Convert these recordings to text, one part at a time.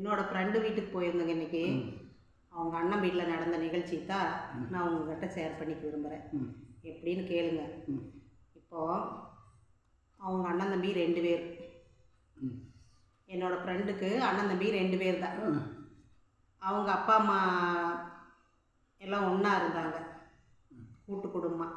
என்னோட ஃப்ரெண்டு வீட்டுக்கு போயிருந்தேங்க இன்னைக்கு. அவங்க அண்ணன் வீட்டில் நடந்த நிகழ்ச்சி தான் நான் உங்ககிட்ட ஷேர் பண்ணிக்க விரும்புகிறேன் எப்படின்னு கேளுங்க. இப்போது அவங்க அண்ணன் தம்பி ரெண்டு பேர். ம். என்னோட ஃப்ரெண்டுக்கு அண்ணன் தம்பி ரெண்டு பேர் தான். அவங்க அப்பா அம்மா எல்லாம் ஒன்றா இருந்தாங்க. கூட்டு குடும்பம்.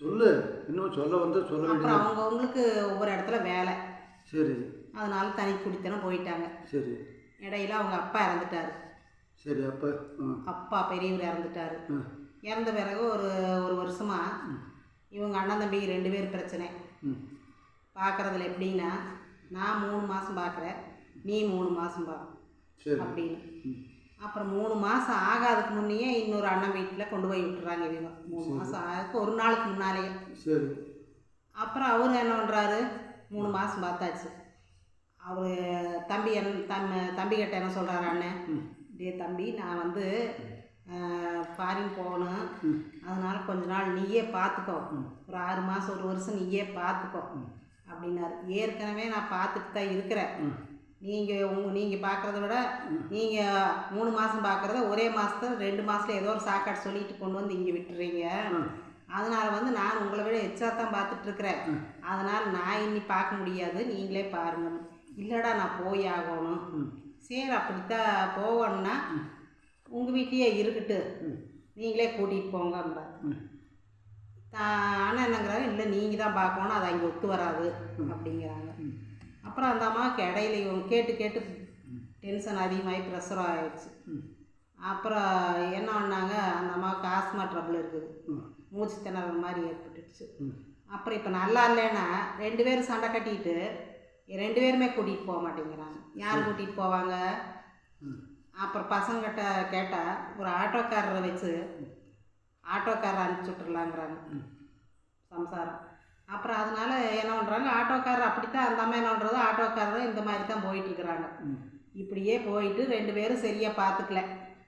சொல்லு. இன்னும் சொல்ல வந்து சொல்ல அப்புறம் அவங்கவுங்களுக்கு ஒவ்வொரு இடத்துல வேலை. சரி. அதனால தனி குடித்தனம் போயிட்டாங்க. சரி. இடையில அவங்க அப்பா இறந்துட்டாரு. சரி அப்போ அப்பா பெரியவர் இறந்துட்டாரு. இறந்த பிறகு ஒரு ஒரு வருஷமா இவங்க அண்ணன் தம்பி ரெண்டு பேர் பிரச்சனை. ம். பார்க்குறதுல எப்படின்னா நான் மூணு மாதம் பார்க்குறேன் நீ மூணு மாதம் சரி. அப்படின்னு. அப்புறம் மூணு மாதம் ஆகாதுக்கு முன்னையே இன்னொரு அண்ணன் வீட்டில் கொண்டு போய் விட்டுறாங்க இவங்க. மூணு மாதம் ஆகிறதுக்கு ஒரு நாளுக்கு முன்னாலேயே. சரி. அப்புறம் அவர் என்ன பண்ணுறாரு மூணு மாதம் பார்த்தாச்சு. அவர் தம்பி என் தம் தம்பிக்கிட்ட என்ன சொல்கிறாரு அண்ணன் டே தம்பி நான் வந்து ஃபாரின் போகணும். அதனால கொஞ்ச நாள் நீயே பார்த்துக்கோ ஒரு ஆறு மாதம் ஒரு வருஷம் நீயே பார்த்துக்கோ அப்படின்னாரு. ஏற்கனவே நான் பார்த்துட்டு தான் இருக்கிறேன். நீங்கள் உங்க நீங்கள் பார்க்குறத விட நீங்கள் மூணு மாதம் பார்க்குறத ஒரே மாதத்துல ரெண்டு மாதத்துல ஏதோ ஒரு சாக்காடு சொல்லிட்டு கொண்டு வந்து இங்கே விட்டுறீங்க. அதனால் வந்து நான் உங்களை விட எச்சா தான் ம். அதனால் நான் இனி பார்க்க முடியாது. நீங்களே பாருங்க இல்லைடா நான் போய் ஆகணும். சரி அப்படித்தான் போகணும்னா உங்கள் வீட்லேயே இருக்கட்டு நீங்களே கூட்டிகிட்டு ம். ஆனால் என்னங்கிறாங்க இல்லை நீங்கள் தான் பார்க்கணும் அது அங்கே ஒத்து வராது. அப்படிங்கிறாங்க. அப்புறம் அந்த அம்மாவுக்கு இடையில இவங்க கேட்டு கேட்டு டென்ஷன் அதிகமாகி ப்ரெஷர் ஆகிடுச்சு அப்புறம் என்ன பண்ணாங்க அந்த அம்மாவுக்கு ஆஸ்மா ட்ரபிள் இருக்குது. மூச்சு திணற மாதிரி ஏற்பட்டுடுச்சு. அப்புறம் இப்போ நல்லா இல்லைன்னா ரெண்டு பேரும் சண்டை கட்டிட்டு ரெண்டு பேருமே கூட்டிகிட்டு போக மாட்டேங்கிறாங்க. யார் கூட்டிகிட்டு போவாங்க? அப்புறம் பசங்கிட்ட கேட்டால் ஒரு ஆட்டோக்காரரை வச்சு ஆட்டோக்காரரை அனுப்பிச்சி விட்டுறலாங்கிறாங்க. ம். சம்சாரம். அப்புறம் அதனால என்ன பண்ணுறாங்க ஆட்டோக்காரர் அப்படித்தான் அந்த அம்மா என்ன பண்ணுறது ஆட்டோக்காரர் இந்த மாதிரி தான் போயிட்டுருக்குறாங்க இப்படியே போயிட்டு ரெண்டு பேரும் சரியாக பார்த்துக்கல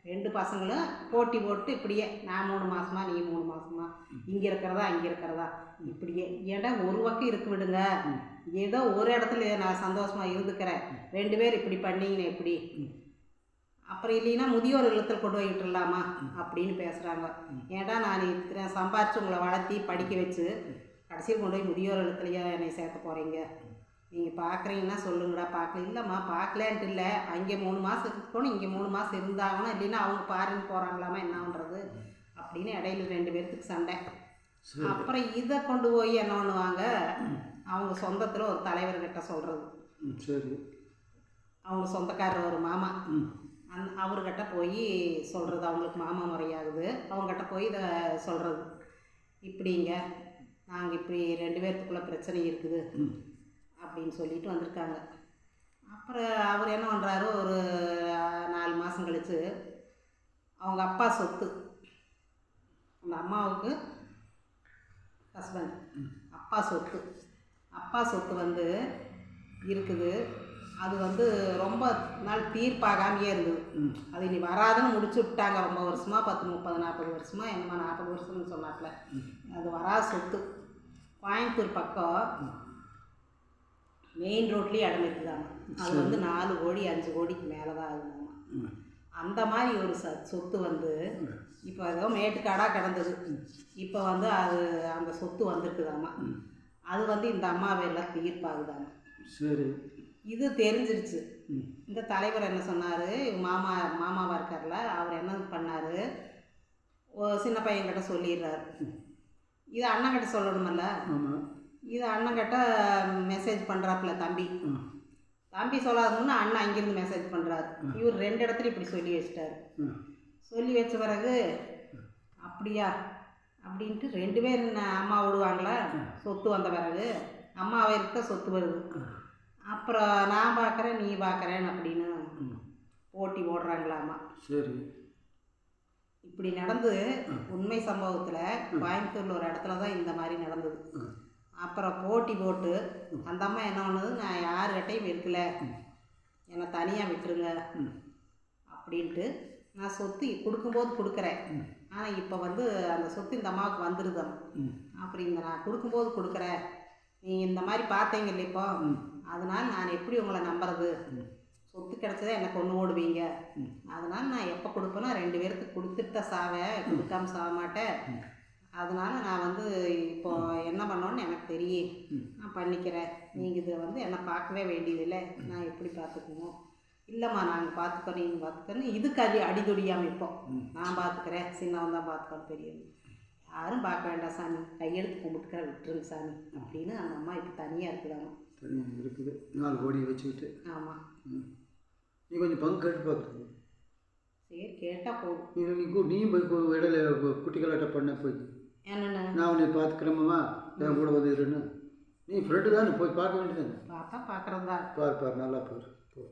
ரெண்டு பசங்களும் போட்டி போட்டு இப்படியே நான் மூணு மாசமா நீ மூணு மாசமா இங்கே இருக்கிறதா அங்கே இருக்கிறதா இப்படியே. ஏன்டா ஒரு பக்கம் இருக்கு விடுங்க. ஏதோ ஒரு இடத்துல நான் சந்தோஷமாக இருந்துக்கிறேன். ரெண்டு பேர் இப்படி பண்ணீங்கன்னு எப்படி? அப்புறம் இல்லைன்னா முதியோர் இல்லத்தில் கொண்டு போய் அப்படின்னு பேசுகிறாங்க ஏன்டா நான் இத்தனை சம்பாரித்து உங்களை வளர்த்தி படிக்க வச்சு கடைசியில் கொண்டு போய் முதியோர் இல்லத்துலையே என்னை சேர்க்க போகிறீங்க நீங்கள் பார்க்குறீங்கன்னா சொல்லுங்கடா பார்க்கல இல்லைம்மா பார்க்கலான்ட்டு இல்லை. அங்கே மூணு மாதம் இருக்கணும் இங்கே மூணு மாதம் இருந்தாங்கன்னா இல்லைன்னா அவங்க பாருன்னு போகிறாங்களாமா என்ன பண்ணுறது அப்படின்னு இடையில ரெண்டு பேர்த்துக்கு சண்டை. அப்புறம் இதை கொண்டு போய் என்ன பண்ணுவாங்க அவங்க சொந்தத்தில் ஒரு தலைவர்கிட்ட சொல்கிறது சரி. அவங்க சொந்தக்காரர் ஒரு மாமா. அந் அவர்கிட்ட போய் சொல்கிறது அவங்களுக்கு மாமா முறையாகுது. அவங்ககிட்ட போய் இதை சொல்கிறது இப்படிங்க. நாங்கள் இப்படி ரெண்டு பேர்த்துக்குள்ளே பிரச்சனை இருக்குது. அப்படின்னு சொல்லிட்டு வந்திருக்காங்க. அப்புறம் அவர் என்ன பண்ணுறாரு ஒரு நாலு மாதம் கழித்து அவங்க அப்பா சொத்து. அந்த அம்மாவுக்கு ஹஸ்பண்ட் அப்பா சொத்து. அப்பா சொத்து வந்து இருக்குது. அது வந்து ரொம்ப நாள் தீர்ப்பாகாமையே இருந்தது. அது இனி வராதுன்னு முடிச்சு விட்டாங்க. ரொம்ப வருஷமா பத்து முப்பது நாற்பது வருஷமா என்னமா நாற்பது வருஷம்னு சொன்னாப்புல. அது வராத சொத்து. கோயம்புத்தூர் பக்கம் மெயின் ரோட்லேயே இடம் இருக்குதாங்க அது வந்து நாலு கோடி அஞ்சு கோடிக்கு மேலே தான் ஆகுதாமா அந்த மாதிரி ஒரு ச சொத்து வந்து இப்போ ஏதோ மேட்டுக்காடாக கிடந்தது. இப்போ வந்து அது அந்த சொத்து வந்திருக்குதாம்மா அது வந்து இந்த அம்மா பேரில் தீர்ப்பாகுதாங்க சரி. இது தெரிஞ்சிருச்சு. இந்த தலைவர் என்ன சொன்னார் மாமா மாமாவாக இருக்கார்ல அவர் என்ன பண்ணார் சின்ன பையன்கிட்ட சொல்லிடுறாரு. இது அண்ணன்கிட்ட சொல்லணுமல்ல? ஆமாம் இது அண்ணன்கிட்ட மெசேஜ் பண்ணுறாப்புல தம்பி. தம்பி சொல்லாதமுன்னு அண்ணன் அங்கேருந்து மெசேஜ் பண்ணுறாரு இவர் ரெண்டு இடத்துல இப்படி சொல்லி வச்சிட்டாரு. சொல்லி வச்ச பிறகு அப்படியா? அப்படின்ட்டு ரெண்டு பேர் என்ன அம்மா விடுவாங்களா? சொத்து வந்த பிறகு. அம்மாவை இருக்க சொத்து வருது. அப்புறம் நான் பார்க்குறேன் நீ பார்க்குறேன் அப்படின்னு போட்டி போடுறாங்களாமா. சரி. இப்படி நடந்து உண்மை சம்பவத்தில் கோயம்புத்தூரில் ஒரு இடத்துல தான் இந்த மாதிரி நடந்தது. அப்புறம் போட்டி போட்டு அந்த அம்மா என்ன பண்ணுது நான் யாருக்கிட்டையும் இருக்கல. என்னை தனியாக விட்டுருங்க. அப்படின்ட்டு நான் சொத்து கொடுக்கும்போது கொடுக்குறேன். ஆனால் இப்போ வந்து அந்த சொத்து இந்த அம்மாவுக்கு வந்துடுதாம் ம். அப்படி இந்த நான் கொடுக்கும்போது கொடுக்குறேன். நீங்கள் இந்த மாதிரி பார்த்தீங்க இல்லை இப்போ? ம். அதனால் நான் எப்படி உங்களை நம்புறது? சொத்து கிடச்சதே எனக்கு ஒன்று ஓடுவீங்க. அதனால் நான் எப்போ கொடுப்பேனோ ரெண்டு பேருக்கு கொடுத்துட்டு சாவேன். கொடுக்காம சாக மாட்டேன். அதனால நான் வந்து இப்போ என்ன பண்ணோன்னு எனக்கு தெரியும். நான் பண்ணிக்கிறேன். நீங்கள் இதை வந்து என்னை பார்க்கவே வேண்டியதில்லை. நான் எப்படி பார்த்துக்கணும்? இல்லைம்மா நாங்கள் பார்த்துக்கோம் நீங்கள் பார்த்துக்கணும் இதுக்கு அடி அடிதொடியாமல் இப்போ. நான் பார்த்துக்கிறேன். சின்னவன் தான் பார்த்துக்கணும் பெரியவன். யாரும் பார்க்க வேண்டாம் சாமி. கையெழுத்து கும்பிட்டுக்கிற விட்டுருங்க சாமி. அப்படின்னு அந்த அம்மா இப்போ தனியாக இருக்குதாங்க தனியாக இருக்குது. நாலு கோடி வச்சுக்கிட்டு. ஆமாம் ம். நீ கொஞ்சம் பங்கு கேட்டு பார்க்குறது சரி கேட்டால் போதும். நீ நீயும் போய் இடையில கு- குட்டி கலாட்டம் பண்ண போய். நான் உன்னை பார்த்துக்கிறேம்மா என் கூட வந்து இருன்னு. நீ ஃப்ரெண்டு தானே போய் பார்க்க வேண்டியதானே பார்த்தா பார்க்குறது தான் பார் பார் நல்லா பார் போ.